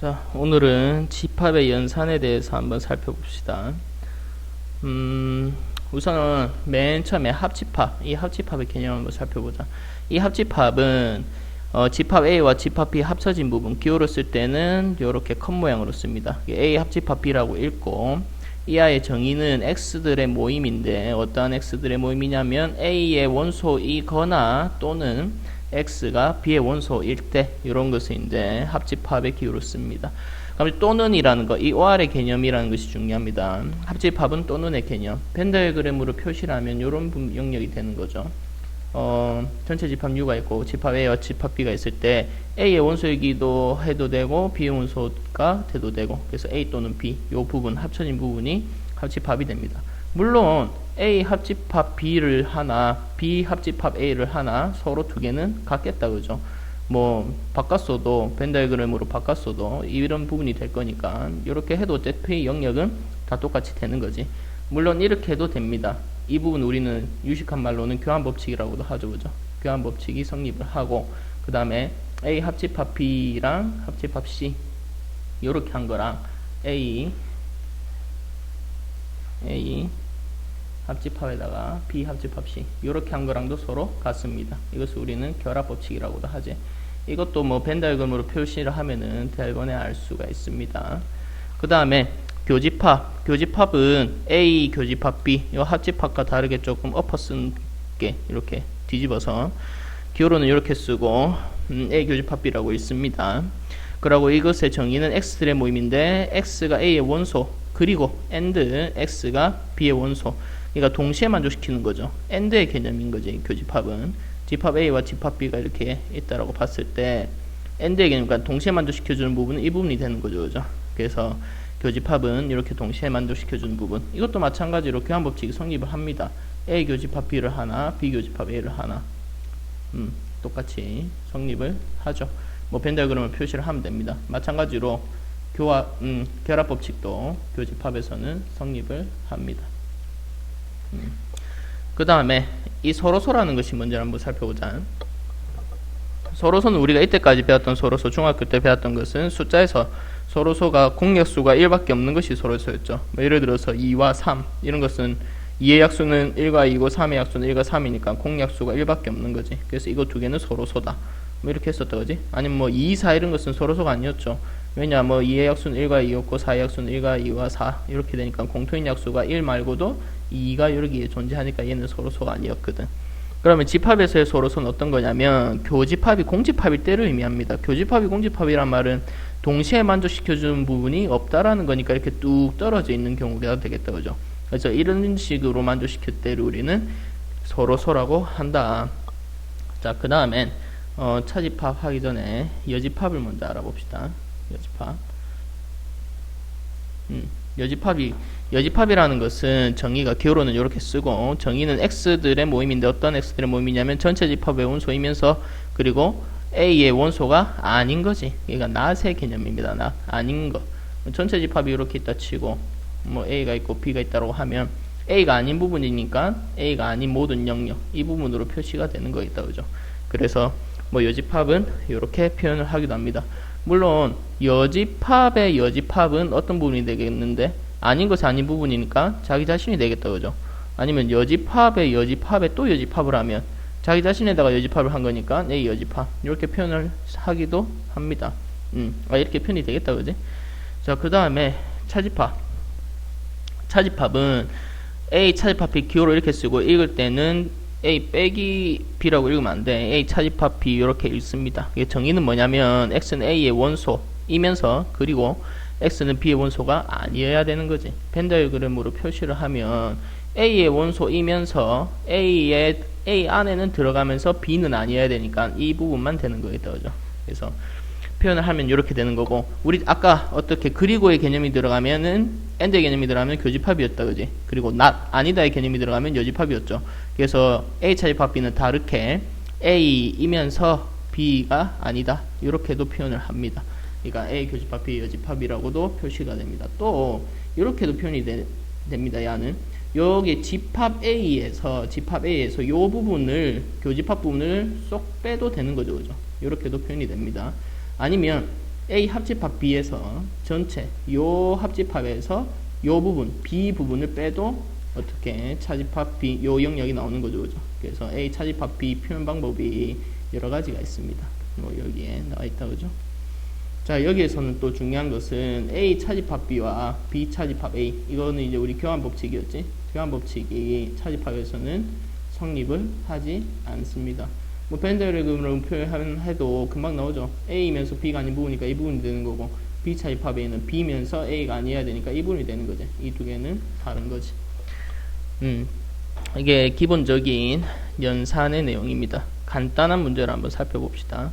자, 오늘은 집합의 연산에 대해서 한번 살펴봅시다. 음, 우선은 맨 처음에 합집합, 이 합집합의 개념을 한번 살펴보자. 이 합집합은 어, 집합 A와 집합 B 합쳐진 부분, 기호로 쓸 때는 이렇게 컷 모양으로 씁니다. A 합집합 B라고 읽고 이 아의 정의는 x들의 모임인데 어떠한 x들의 모임이냐면 A의 원소이거나 또는 x가 b의 원소일 때 이런 것을 이제 합집합의 기호로 씁니다. 그럼 또는이라는 거, 이 OR의 개념이라는 것이 중요합니다. 합집합은 또는의 개념. 벤 다이어그램으로 표시를 하면 이런 영역이 되는 거죠. 어, 전체 집합 U가 있고 집합 A와 집합 B가 있을 때 A의 원소이기도 해도 되고 B의 원소가 돼도 되고 그래서 A 또는 B 이 부분 합쳐진 부분이 합집합이 됩니다. 물론 A 합집합 B를 하나 B 합집합 A를 하나 서로 두 개는 같겠다 그죠? 뭐 바꿨어도 벤 다이어그램으로 바꿨어도 이런 부분이 될 거니까 이렇게 해도 어차피 영역은 다 똑같이 되는 거지. 물론 이렇게 해도 됩니다. 이 부분 우리는 유식한 말로는 교환 법칙이라고도 하죠, 그죠? 교환 법칙이 성립을 하고 그 다음에 A 합집합 B랑 합집합 C 이렇게 한 거랑 A A 합집합에다가 B 합집합 C 이렇게 한 거랑도 서로 같습니다. 이것을 우리는 결합 법칙이라고도 하지. 이것도 뭐 벤다이그램으로 표시를 하면은 대번에 알 수가 있습니다. 그 다음에 교집합. 교집합은 A 교집합 B. 이 합집합과 다르게 조금 엎어 쓴 게 이렇게 뒤집어서 기호로는 이렇게 쓰고 음, A 교집합 B라고 있습니다. 그리고 이것의 정의는 x들의 모임인데 x가 A의 원소 그리고 and x가 B의 원소. 그러니까 동시에 만족시키는 거죠. and의 개념인 거지. 교집합은 집합 A와 집합 B가 이렇게 있다라고 봤을 때 and의 개념, 그러니까 동시에 만족시켜주는 부분은 이 부분이 되는 거죠, 그죠? 그래서 교집합은 이렇게 동시에 만족시켜주는 부분. 이것도 마찬가지로 교환 법칙이 성립을 합니다. A 교집합 B를 하나, B 교집합 A를 하나. 음, 똑같이 성립을 하죠. 뭐 벤다그램을 표시를 하면 됩니다. 마찬가지로 교화, 음, 결합 법칙도 교집합에서는 성립을 합니다. 음. 그 다음에 이 서로소라는 것이 뭔지 한번 살펴보자. 서로소는 우리가 이때까지 배웠던 서로소, 중학교 때 배웠던 것은 숫자에서 서로소가 공약수가 1밖에 없는 것이 서로소였죠. 뭐 예를 들어서 2와 3 이런 것은 2의 약수는 1과 2고 3의 약수는 1과 3이니까 공약수가 1밖에 없는 거지. 그래서 이거 두 개는 서로소다. 뭐 이렇게 했었다 그지? 아니면 뭐 2, 4 이런 것은 서로소가 아니었죠. 왜냐 뭐 2의 약수는 1과 2였고 4의 약수는 1과 2와 4 이렇게 되니까 공통인 약수가 1 말고도 2가 여기에 존재하니까 얘는 서로소가 아니었거든. 그러면 집합에서의 서로소는 어떤 거냐면 교집합이 공집합일 때를 의미합니다. 교집합이 공집합이란 말은 동시에 만족시켜주는 부분이 없다라는 거니까 이렇게 뚝 떨어져 있는 경우가 되겠다 그죠? 그래서 이런 식으로 만족시킬 때를 우리는 서로소라고 한다. 자, 그 다음엔 어, 차집합 하기 전에 여집합을 먼저 알아봅시다. 여집합. 음, 여집합이 여집합이라는 것은 정의가 기호로는 이렇게 쓰고 정의는 x들의 모임인데 어떤 x들의 모임이냐면 전체 집합의 원소이면서 그리고 a의 원소가 아닌 거지. 그러니까 낫의 개념입니다. 낫 아닌 거. 전체 집합이 이렇게 있다 치고 뭐 a가 있고 b가 있다고 하면 a가 아닌 부분이니까 a가 아닌 모든 영역 이 부분으로 표시가 되는 거겠다 그죠? 그래서 뭐 여집합은 이렇게 표현을 하기도 합니다. 물론 여집합의 여집합은 어떤 부분이 되겠는데 아닌 것이 아닌 부분이니까 자기 자신이 되겠다 그죠? 아니면 여집합의 여집합에 또 여집합을 하면 자기 자신에다가 여집합을 한 거니까 내 여집합 이렇게 표현을 하기도 합니다. 음, 아, 이렇게 표현이 되겠다 그지? 자, 그 다음에 차집합. 차집합은 A B 기호로 이렇게 쓰고 읽을 때는 A 빼기 B라고 읽으면 안 돼. A 차집합 B 이렇게 읽습니다. 이게 정의는 뭐냐면 X는 A의 원소이면서 그리고 X는 B의 원소가 아니어야 되는 거지. 펜다이그램으로 표시를 하면 A의 원소이면서 A의 A 안에는 들어가면서 B는 아니어야 되니까 이 부분만 되는 거겠다. 그죠? 그래서 표현을 하면 이렇게 되는 거고 우리 아까 어떻게 그리고의 개념이 들어가면은 엔드의 개념이 들어가면 교집합이었다 그지? 그리고 not 아니다의 개념이 들어가면 여집합이었죠. 그래서 A 차집합 B는 다르게 A이면서 B가 아니다. 이렇게도 표현을 합니다. 그러니까 A 교집합 B 여집합이라고도 표시가 됩니다. 또 이렇게도 표현이 되, 됩니다 야는. 여기 집합 A에서 집합 A에서 요 부분을 교집합 부분을 쏙 빼도 되는 거죠 그죠? 이렇게도 표현이 됩니다 아니면 A 합집합 B에서 전체 요 합집합에서 요 부분 B 부분을 빼도 어떻게 차집합 B 요 영역이 나오는 거죠, 그죠? 그래서 A 차집합 B 표현 방법이 여러 가지가 있습니다. 뭐 여기에 나와 있다, 그죠? 자 여기에서는 또 중요한 것은 A 차집합 B와 B 차집합 A 이거는 이제 우리 교환 법칙이었지 교환 법칙이 차집합에서는 성립을 하지 않습니다 뭐 벤델그램으로 표현해도 금방 나오죠. A면서 B가 아닌 부분이니까 이 부분이 되는 거고 B 차집합 A는 B면서 A가 아니어야 되니까 이 부분이 되는 거지. 이 두 개는 다른 거지. 음 이게 기본적인 연산의 내용입니다. 간단한 문제를 한번 살펴봅시다.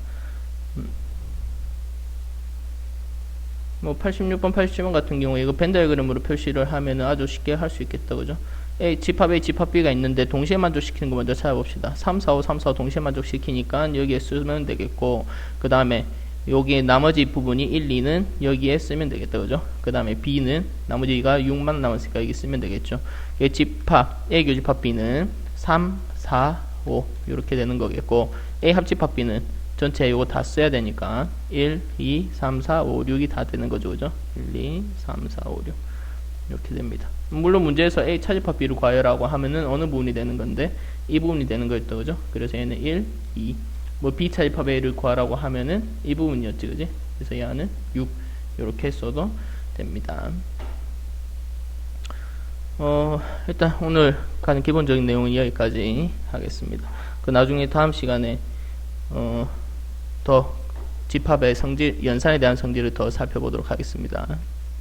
뭐 86번, 87번 같은 경우에 이거 벤 다이그램으로 표시를 하면 아주 쉽게 할 수 있겠다. 그죠? A, 집합 A, 집합 B가 있는데 동시에 만족시키는 거 먼저 찾아봅시다. 3, 4, 5, 3, 4, 5 동시에 만족시키니까 여기에 쓰면 되겠고 그 다음에 여기 나머지 부분이 1, 2는 여기에 쓰면 되겠다. 그죠? 그 다음에 B는 나머지가 6만 남았으니까 여기 쓰면 되겠죠. 이 집합 A 교집합 B는 3, 4, 5 이렇게 되는 거겠고 A 합집합 B는 전체 요거 다 써야 되니까 1, 2, 3, 4, 5, 6이 다 되는 거죠. 그죠? 1, 2, 3, 4, 5, 6 이렇게 됩니다. 물론 문제에서 A 차집합 B를 구하여라고 하면은 어느 부분이 되는 건데 이 부분이 되는 거였다. 그죠? 그래서 얘는 1, 2. 뭐 B 차집합 A를 구하라고 하면은 이 부분이었지. 그지? 그래서 얘는 6 이렇게 써도 됩니다. 어, 일단 오늘 가는 기본적인 내용은 여기까지 하겠습니다. 그 나중에 다음 시간에 어, 더 집합의 성질, 연산에 대한 성질을 더 살펴보도록 하겠습니다.